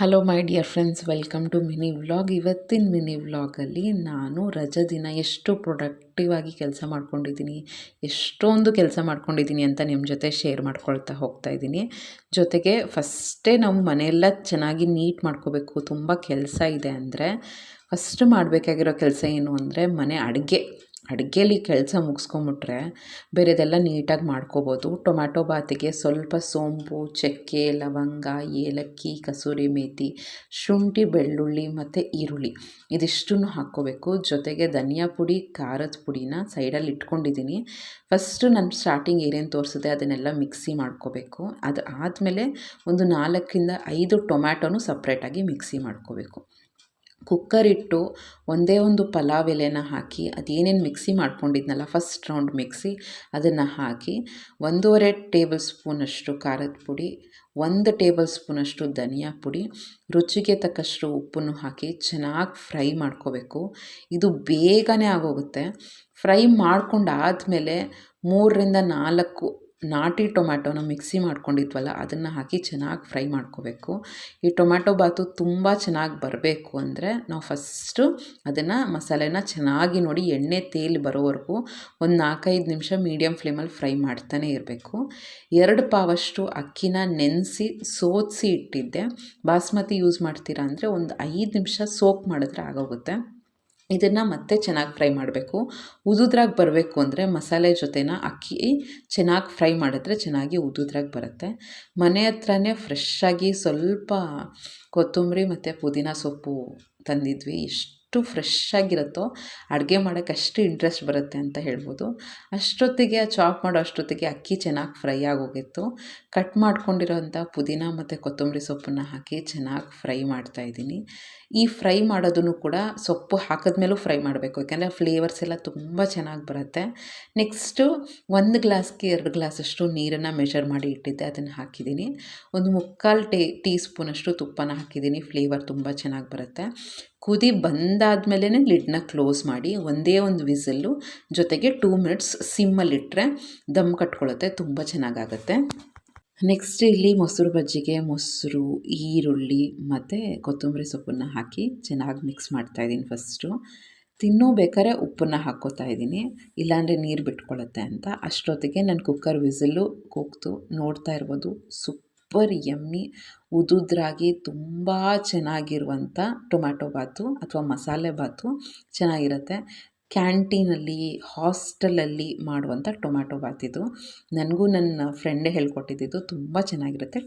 Hello my dear friends welcome to mini vlog ಇವತ್ತಿನ mini ವ್ಲಾಗಲ್ಲಿ ನಾನು ರಜಾ ದಿನ ಎಷ್ಟು ಪ್ರೊಡಕ್ಟಿವ್ ಆಗಿ ಕೆಲಸ ಮಾಡ್ಕೊಂಡಿದ್ದೀನಿ, ಎಷ್ಟೊಂದು ಕೆಲಸ ಮಾಡ್ಕೊಂಡಿದ್ದೀನಿ ಅಂತ ನಿಮ್ಮ ಜೊತೆ ಶೇರ್ ಮಾಡ್ಕೊಳ್ತಾ ಹೋಗ್ತಾ ಇದ್ದೀನಿ. ಜೊತೆಗೆ ಫಸ್ಟೇ ನಾವು ಮನೆಯೆಲ್ಲ ಚೆನ್ನಾಗಿ ನೀಟ್ ಮಾಡ್ಕೋಬೇಕು. ತುಂಬ ಕೆಲಸ ಇದೆ ಅಂದರೆ ಫಸ್ಟ್ ಮಾಡಬೇಕಾಗಿರೋ ಕೆಲಸ ಏನು ಅಂದರೆ ಮನೆ ಅಡುಗೆ. ಅಡುಗೆಲಿ ಕೆಲಸ ಮುಗಿಸ್ಕೊಂಬಿಟ್ರೆ ಬೇರೆದೆಲ್ಲ ನೀಟಾಗಿ ಮಾಡ್ಕೋಬೋದು. ಟೊಮ್ಯಾಟೊ ಬಾತಿಗೆ ಸ್ವಲ್ಪ ಸೋಂಪು, ಚಕ್ಕೆ, ಲವಂಗ, ಏಲಕ್ಕಿ, ಕಸೂರಿ ಮೇಥಿ ಶುಂಠಿ, ಬೆಳ್ಳುಳ್ಳಿ ಮತ್ತು ಈರುಳ್ಳಿ ಇದಿಷ್ಟನ್ನು ಹಾಕ್ಕೋಬೇಕು. ಜೊತೆಗೆ ಧನಿಯಾ ಪುಡಿ, ಖಾರದ ಪುಡಿನ ಸೈಡಲ್ಲಿ ಇಟ್ಕೊಂಡಿದ್ದೀನಿ. ಫಸ್ಟು ನಾನು ಸ್ಟಾರ್ಟಿಂಗ್ ಏನೇನು ತೋರಿಸಿದೆ ಅದನ್ನೆಲ್ಲ ಮಿಕ್ಸಿ ಮಾಡ್ಕೋಬೇಕು. ಅದು ಆದಮೇಲೆ ಒಂದು ನಾಲ್ಕರಿಂದ ಐದು ಟೊಮ್ಯಾಟೊನು ಸಪ್ರೇಟಾಗಿ ಮಿಕ್ಸಿ ಮಾಡ್ಕೋಬೇಕು. ಕುಕ್ಕರ್ ಇಟ್ಟು ಒಂದೇ ಒಂದು ಪಲಾವ್ ಎಲೆನ ಹಾಕಿ, ಅದೇನೇನು ಮಿಕ್ಸಿ ಮಾಡ್ಕೊಂಡಿದ್ನಲ್ಲ ಫಸ್ಟ್ ರೌಂಡ್ ಮಿಕ್ಸಿ, ಅದನ್ನು ಹಾಕಿ ಒಂದೂವರೆ ಟೇಬಲ್ ಸ್ಪೂನಷ್ಟು ಖಾರದ ಪುಡಿ, ಒಂದು ಟೇಬಲ್ ಸ್ಪೂನಷ್ಟು ಧನಿಯಾ ಪುಡಿ, ರುಚಿಗೆ ತಕ್ಕಷ್ಟು ಉಪ್ಪನ್ನು ಹಾಕಿ ಚೆನ್ನಾಗಿ ಫ್ರೈ ಮಾಡ್ಕೋಬೇಕು. ಇದು ಬೇಗನೆ ಆಗೋಗುತ್ತೆ. ಫ್ರೈ ಮಾಡ್ಕೊಂಡಾದಮೇಲೆ ಮೂರರಿಂದ ನಾಲ್ಕು ನಾಟಿ ಟೊಮ್ಯಾಟೋನ ಮಿಕ್ಸಿ ಮಾಡ್ಕೊಂಡಿದ್ವಲ್ಲ, ಅದನ್ನು ಹಾಕಿ ಚೆನ್ನಾಗಿ ಫ್ರೈ ಮಾಡ್ಕೋಬೇಕು. ಈ ಟೊಮ್ಯಾಟೊ ಬಾತು ತುಂಬ ಚೆನ್ನಾಗಿ ಬರಬೇಕು ಅಂದರೆ ನಾವು ಫಸ್ಟು ಅದನ್ನು ಮಸಾಲೆನ ಚೆನ್ನಾಗಿ ನೋಡಿ ಎಣ್ಣೆ ತೇಲಿ ಬರೋವರೆಗೂ ಒಂದು ನಾಲ್ಕೈದು ನಿಮಿಷ ಮೀಡಿಯಮ್ ಫ್ಲೇಮಲ್ಲಿ ಫ್ರೈ ಮಾಡ್ತಾನೆ ಇರಬೇಕು. ಎರಡು ಪಾವಷ್ಟು ಅಕ್ಕಿನ ನೆನೆಸಿ ಸೋತಿಸಿ ಇಟ್ಟಿದ್ದೆ. ಬಾಸ್ಮತಿ ಯೂಸ್ ಮಾಡ್ತೀರಾ ಅಂದರೆ ಒಂದು ಐದು ನಿಮಿಷ ಸೋಕ್ ಮಾಡಿದ್ರೆ ಆಗೋಗುತ್ತೆ. ಇದನ್ನು ಮತ್ತೆ ಚೆನ್ನಾಗಿ ಫ್ರೈ ಮಾಡಬೇಕು. ಉದುದ್ರಾಗಿ ಬರಬೇಕು ಅಂದರೆ ಮಸಾಲೆ ಜೊತೆನ ಅಕ್ಕಿ ಚೆನ್ನಾಗಿ ಫ್ರೈ ಮಾಡಿದ್ರೆ ಚೆನ್ನಾಗಿ ಉದುದ್ರಾಗಿ ಬರುತ್ತೆ. ಮನೆ ಹತ್ರನೇ ಫ್ರೆಶ್ಶಾಗಿ ಸ್ವಲ್ಪ ಕೊತ್ತಂಬರಿ ಮತ್ತು ಪುದೀನ ಸೊಪ್ಪು ತಂದಿದ್ವಿ. ಇಷ್ಟು ಎಷ್ಟು ಫ್ರೆಶ್ ಆಗಿರುತ್ತೋ ಅಡುಗೆ ಮಾಡೋಕ್ಕೆ ಅಷ್ಟು ಇಂಟ್ರೆಸ್ಟ್ ಬರುತ್ತೆ ಅಂತ ಹೇಳ್ಬೋದು. ಅಷ್ಟೊತ್ತಿಗೆ ಚಾಪ್ ಮಾಡೋ ಅಷ್ಟೊತ್ತಿಗೆ ಅಕ್ಕಿ ಚೆನ್ನಾಗಿ ಫ್ರೈ ಆಗೋಗಿತ್ತು. ಕಟ್ ಮಾಡ್ಕೊಂಡಿರೋಂಥ ಪುದೀನ ಮತ್ತು ಕೊತ್ತಂಬರಿ ಸೊಪ್ಪನ್ನು ಹಾಕಿ ಚೆನ್ನಾಗಿ ಫ್ರೈ ಮಾಡ್ತಾಯಿದ್ದೀನಿ ಈ ಫ್ರೈ ಮಾಡೋದನ್ನು ಕೂಡ ಸೊಪ್ಪು ಹಾಕಿದ್ಮೇಲೂ ಫ್ರೈ ಮಾಡಬೇಕು. ಯಾಕೆಂದರೆ ಫ್ಲೇವರ್ಸ್ ಎಲ್ಲ ತುಂಬ ಚೆನ್ನಾಗಿ ಬರುತ್ತೆ. ನೆಕ್ಸ್ಟು ಒಂದು ಗ್ಲಾಸ್ಗೆ ಎರಡು ಗ್ಲಾಸಷ್ಟು ನೀರನ್ನು ಮೆಷರ್ ಮಾಡಿ ಇಟ್ಟಿದ್ದೆ. ಅದನ್ನು ಹಾಕಿದ್ದೀನಿ. ಒಂದು ಮುಕ್ಕಾಲು ಟೇ ಟೀ ಸ್ಪೂನಷ್ಟು ತುಪ್ಪನ ಹಾಕಿದ್ದೀನಿ. ಫ್ಲೇವರ್ ತುಂಬ ಚೆನ್ನಾಗಿ ಬರುತ್ತೆ. ಕುದಿ ಬಂದಾದ್ಮೇಲೆ ಲಿಡ್ನ ಕ್ಲೋಸ್ ಮಾಡಿ ಒಂದೇ ಒಂದು ವಿಸಲ್ಲು ಜೊತೆಗೆ ಟೂ ಮಿನಿಟ್ಸ್ ಸಿಮ್ಮಲ್ಲಿಟ್ಟರೆ ದಮ್ ಕಟ್ಕೊಳ್ಳುತ್ತೆ, ತುಂಬ ಚೆನ್ನಾಗಾಗತ್ತೆ. ನೆಕ್ಸ್ಟ್ ಇಲ್ಲಿ ಮೊಸರು ಬಜ್ಜಿಗೆ ಮೊಸರು, ಈರುಳ್ಳಿ ಮತ್ತು ಕೊತ್ತಂಬರಿ ಸೊಪ್ಪನ್ನು ಹಾಕಿ ಚೆನ್ನಾಗಿ ಮಿಕ್ಸ್ ಮಾಡ್ತಾಯಿದ್ದೀನಿ ಫಸ್ಟು. ತಿನ್ನೋ ಬೇಕಾದ್ರೆ ಉಪ್ಪನ್ನು ಹಾಕ್ಕೋತಾ ಇದ್ದೀನಿ, ಇಲ್ಲಾಂದರೆ ನೀರು ಬಿಟ್ಕೊಳ್ಳುತ್ತೆ ಅಂತ. ಅಷ್ಟೊತ್ತಿಗೆ ನಾನು ಕುಕ್ಕರ್ ವಿಸಿಲ್ಲು ಕೂಗ್ತು, ನೋಡ್ತಾ ಇರ್ಬೋದು, ಸುಪ್ ಸೂಪರ್ ಯಮ್ಮಿ ಉದುದ್ರಾಗಿ ತುಂಬ ಚೆನ್ನಾಗಿರುವಂಥ ಟೊಮ್ಯಾಟೊ ಬಾತು ಅಥವಾ ಮಸಾಲೆ ಬಾತು ಚೆನ್ನಾಗಿರುತ್ತೆ. ಕ್ಯಾಂಟೀನಲ್ಲಿ, ಹಾಸ್ಟೆಲಲ್ಲಿ ಮಾಡುವಂಥ ಟೊಮ್ಯಾಟೊ ಬಾತ್ ಇದು ನನಗೂ ನನ್ನ ಫ್ರೆಂಡೇ ಹೇಳ್ಕೊಟ್ಟಿದ್ದು, ತುಂಬ ಚೆನ್ನಾಗಿರುತ್ತೆ.